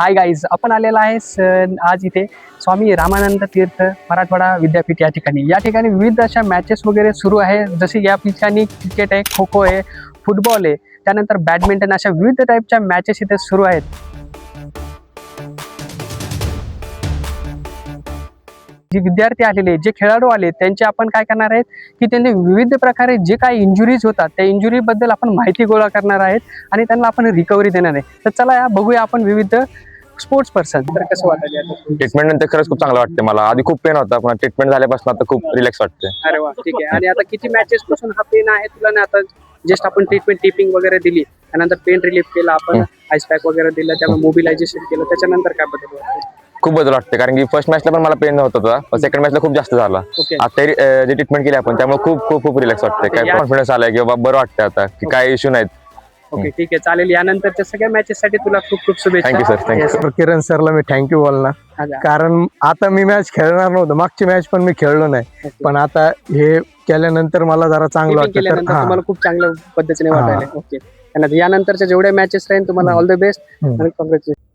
Hi guys आपण आलेला आहे स- आज इथे स्वामी रामानंद तीर्थ मराठवाडा विद्यापीठ या ठिकाणी. या ठिकाणी विविध अशा मॅचेस वगैरे सुरू आहे. जसे या ठिकाणी क्रिकेट आहे खो खो आहे फुटबॉल आहे. त्यानंतर बॅडमिंटन अशा विविध टाईपच्या मॅचेस इथे सुरू आहेत. जे विद्यार्थी आलेले जे खेळाडू आले त्यांचे आपण काय करणार आहेत? की त्यांनी विविध प्रकारे जे काय इंजुरीज होतात त्या इंजुरीबद्दल आपण माहिती गोळा करणार आहेत आणि त्यांना आपण रिकव्हरी देणार आहे. तर चला या बघूया आपण विविध स्पोर्ट्स पर्सन तर कसं वाटेल ट्रीटमेंट नंतर खरंच खूप चांगलं वाटते मला. आधी खूप पेन होता पण ट्रीटमेंट झाल्यापासून आता खूप रिलॅक्स वाटते अरे वा ठीक आहे. आणि आता किती मॅचेस पासून हा पेन आहे तुला? ना आता जस्ट आपण ट्रीटमेंट टिपिंग वगैरे दिली त्यानंतर पेन रिलीफ केला आपण आईस पॅक वगैरे दिलं त्यामुळे मोबिलायझेशन केलं. त्याच्यानंतर काय बदल वाटतो खूप बदल वाटते कारण की फर्स्ट मॅचला पण मला पेन होत होता सेकंड मॅचला खूप जास्त झाला. ओके. आता जे ट्रीटमेंट केली आपण त्यामुळे खूप खूप खूप रिलॅक्स वाटते काय कॉन्फिडन्स आलाय की बाबा बरं वाटतं आता की काय इश्यू नाहीत. ओके ठीक आहे चालेल. यानंतरच्या सगळ्या मॅचेस साठी तुला खूप खूप शुभेच्छा. Thank you sir Yes. तर किरण सरला मी थँक्यू बोलणार. कारण आता मी मॅच खेळणार नव्हतं. मागची मॅच पण मी खेळलो नाही. Okay. पण आता हे केल्यानंतर मला जरा चांगलं वाटतं तर केल्यानंतर हा. तुम्हाला खूप चांगल्या पद्धतीने हा. वाटायला. ओके आणि यानंतरच्या जेवढ्या मॅचेस राहील तुम्हाला ऑल द बेस्ट हम्म. आणि कॉंग्रॅच्युलेशन